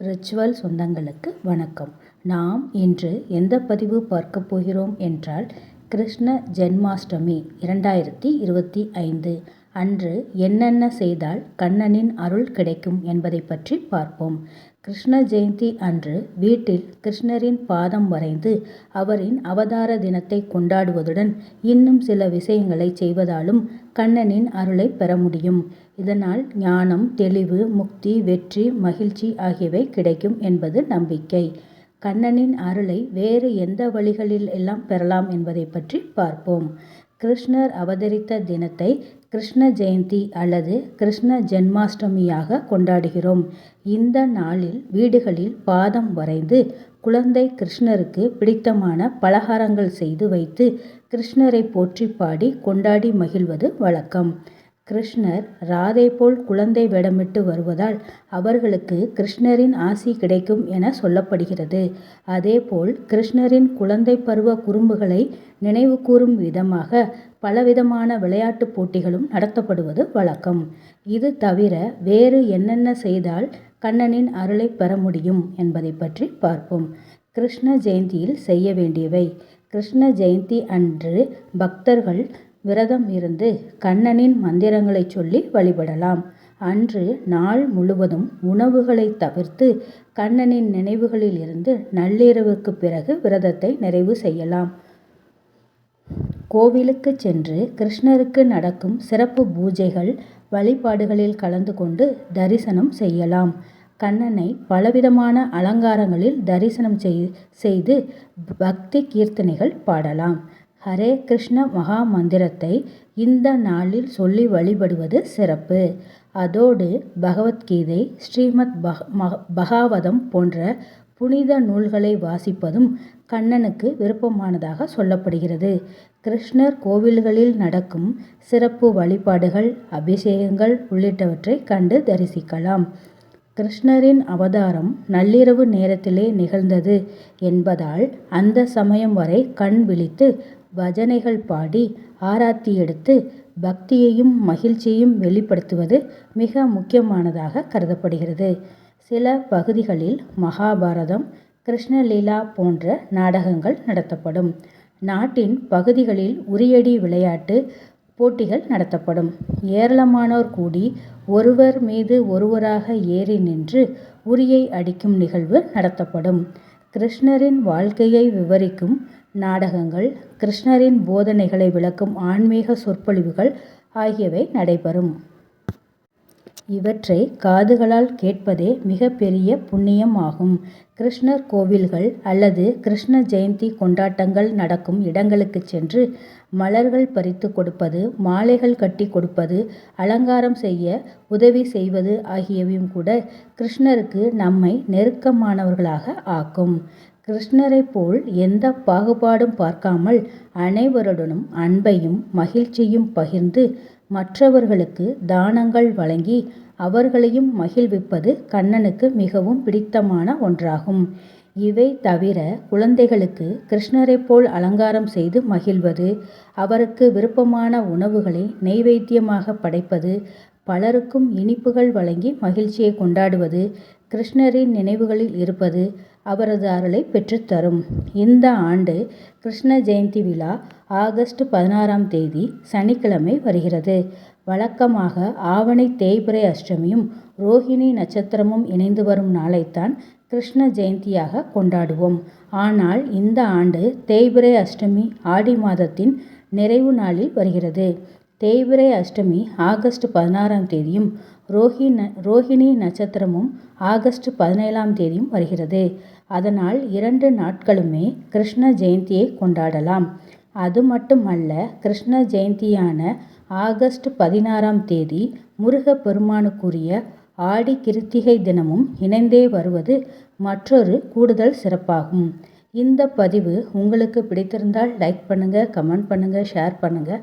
Ritual சொந்தங்களுக்கு வணக்கம். நாம் இன்று எந்த பதிவு பார்க்க போகிறோம் என்றால் கிருஷ்ண ஜென்மாஷ்டமி இரண்டாயிரத்தி இருபத்தி ஐந்து. அன்று என்னென்ன செய்தால் கண்ணனின் அருள் கிடைக்கும் என்பதை பற்றி பார்ப்போம். கிருஷ்ண ஜெயந்தி அன்று வீட்டில் கிருஷ்ணரின் பாதம் வரைந்து அவரின் அவதார தினத்தை கொண்டாடுவதுடன் இன்னும் சில விஷயங்களை செய்வதாலும் கண்ணனின் அருளை பெற முடியும். இதனால் ஞானம் தெளிவு முக்தி வெற்றி மகிழ்ச்சி ஆகியவை கிடைக்கும் என்பது நம்பிக்கை. கண்ணனின் அருளை வேறு எந்த வழிகளில் எல்லாம் பெறலாம் என்பதை பற்றி பார்ப்போம். கிருஷ்ணர் அவதரித்த தினத்தை கிருஷ்ண ஜெயந்தி அல்லது கிருஷ்ண ஜென்மாஷ்டமியாக கொண்டாடுகிறோம். இந்த நாளில் வீடுகளில் பாதம் வரைந்து குழந்தை கிருஷ்ணருக்கு பிடித்தமான பலகாரங்கள் செய்து வைத்து கிருஷ்ணரை போற்றி பாடி கொண்டாடி மகிழ்வது வழக்கம். கிருஷ்ணர் ராதை போல் குழந்தை வேடமிட்டு வருவதால் அவர்களுக்கு கிருஷ்ணரின் ஆசி கிடைக்கும் என சொல்லப்படுகிறது. அதேபோல் கிருஷ்ணரின் குழந்தை பருவ குறும்புகளை நினைவுகூரும் விதமாக பலவிதமான விளையாட்டுப் போட்டிகளும் நடத்தப்படுவது வழக்கம். இது தவிர வேறு என்னென்ன செய்தால் கண்ணனின் அருளை பெற முடியும் என்பதை பற்றி பார்ப்போம். கிருஷ்ண ஜெயந்தியில் செய்ய வேண்டியவை. கிருஷ்ண ஜெயந்தி அன்று பக்தர்கள் விரதம் இருந்து கண்ணனின் மந்திரங்களை சொல்லி வழிபடலாம். அன்று நாள் முழுவதும் உணவுகளை தவிர்த்து கண்ணனின் நினைவுகளில் இருந்து நள்ளிரவுக்கு பிறகு விரதத்தை நிறைவு செய்யலாம். கோவிலுக்கு சென்று கிருஷ்ணருக்கு நடக்கும் சிறப்பு பூஜைகள் வழிபாடுகளில் கலந்து கொண்டு தரிசனம் செய்யலாம். கண்ணனை பலவிதமான அலங்காரங்களில் தரிசனம் செய்து பக்தி கீர்த்தனைகள் பாடலாம். ஹரே கிருஷ்ண மகா மந்திரத்தை இந்த நாளில் சொல்லி வழிபடுவது சிறப்பு. அதோடு பகவத்கீதை ஸ்ரீமத் பகாவதம் போன்ற புனித நூல்களை வாசிப்பதும் கண்ணனுக்கு விருப்பமானதாக சொல்லப்படுகிறது. கிருஷ்ணர் கோவில்களில் நடக்கும் சிறப்பு வழிபாடுகள் அபிஷேகங்கள் உள்ளிட்டவற்றை கண்டு தரிசிக்கலாம். கிருஷ்ணரின் அவதாரம் நள்ளிரவு நேரத்திலே நிகழ்ந்தது என்பதால் அந்த சமயம் வரை கண் விழித்து பஜனைகள் பாடி ஆராத்தி எடுத்து பக்தியையும் மகிழ்ச்சியையும் வெளிப்படுத்துவது மிக முக்கியமானதாக கருதப்படுகிறது. சில பகுதிகளில் மகாபாரதம் கிருஷ்ணலீலா போன்ற நாடகங்கள் நடத்தப்படும். நாட்டின் பகுதிகளில் உரியடி விளையாட்டு போட்டிகள் நடத்தப்படும். ஏராளமானோர் கூடி ஒருவர் மீது ஒருவராக ஏறி நின்று உரியை அடிக்கும் நிகழ்வு நடத்தப்படும். கிருஷ்ணரின் வாழ்க்கையை விவரிக்கும் நாடகங்கள் கிருஷ்ணரின் போதனைகளை விளக்கும் ஆன்மீக சொற்பொழிவுகள் ஆகியவை நடைபெறும். இவற்றை காதுகளால் கேட்பதே மிகப்பெரிய புண்ணியம் ஆகும். கிருஷ்ணர் கோவில்கள் அல்லது கிருஷ்ண ஜெயந்தி கொண்டாட்டங்கள் நடக்கும் இடங்களுக்குச் சென்று மலர்கள் பறித்து கொடுப்பது மாலைகள் கட்டி கொடுப்பது அலங்காரம் செய்ய உதவி செய்வது ஆகியவையும் கூட கிருஷ்ணருக்கு நம்மை நெருக்கமானவர்களாக ஆக்கும். கிருஷ்ணரைப் போல் எந்த பாகுபாடும் பார்க்காமல் அனைவருடனும் அன்பையும் மகிழ்ச்சியும் பகிர்ந்து மற்றவர்களுக்கு தானங்கள் வழங்கி அவர்களையும் மகிழ்விப்பது கண்ணனுக்கு மிகவும் பிடித்தமான ஒன்றாகும். இவை தவிர குழந்தைகளுக்கு கிருஷ்ணரைப் போல் அலங்காரம் செய்து மகிழ்வது அவருக்கு விருப்பமான உணவுகளை நெய்வேத்தியமாக படைப்பது பலருக்கும் இனிப்புகள் வழங்கி மகிழ்ச்சியை கொண்டாடுவது கிருஷ்ணரின் நினைவுகளில் இருப்பது அவரது அருளை பெற்றுத்தரும். இந்த ஆண்டு கிருஷ்ண ஜெயந்தி விழா ஆகஸ்ட் பதினாறாம் தேதி சனிக்கிழமை வருகிறது. வழக்கமாக ஆவணி தேய்பிறை அஷ்டமியும் ரோஹிணி நட்சத்திரமும் இணைந்து வரும் நாளைத்தான் கிருஷ்ண ஜெயந்தியாக கொண்டாடுவோம். ஆனால் இந்த ஆண்டு தேய்பிறை அஷ்டமி ஆடி மாதத்தின் நிறைவு நாளில் வருகிறது. தேய்பிறை அஷ்டமி ஆகஸ்ட் பதினாறாம் தேதியும் ரோஹிணி நட்சத்திரமும் ஆகஸ்ட் பதினேழாம் தேதியும் வருகிறது. அதனால் இரண்டு நாட்களுமே கிருஷ்ண ஜெயந்தியை கொண்டாடலாம். அது மட்டுமல்ல கிருஷ்ண ஜெயந்தியான ஆகஸ்ட் பதினாறாம் தேதி முருகப்பெருமானுக்குரிய ஆடி கிருத்திகை தினமும் இணைந்தே வருவது மற்றொரு கூடுதல் சிறப்பாகும். இந்த பதிவு உங்களுக்கு பிடித்திருந்தால் லைக் பண்ணுங்கள் கமெண்ட் பண்ணுங்கள் ஷேர் பண்ணுங்கள்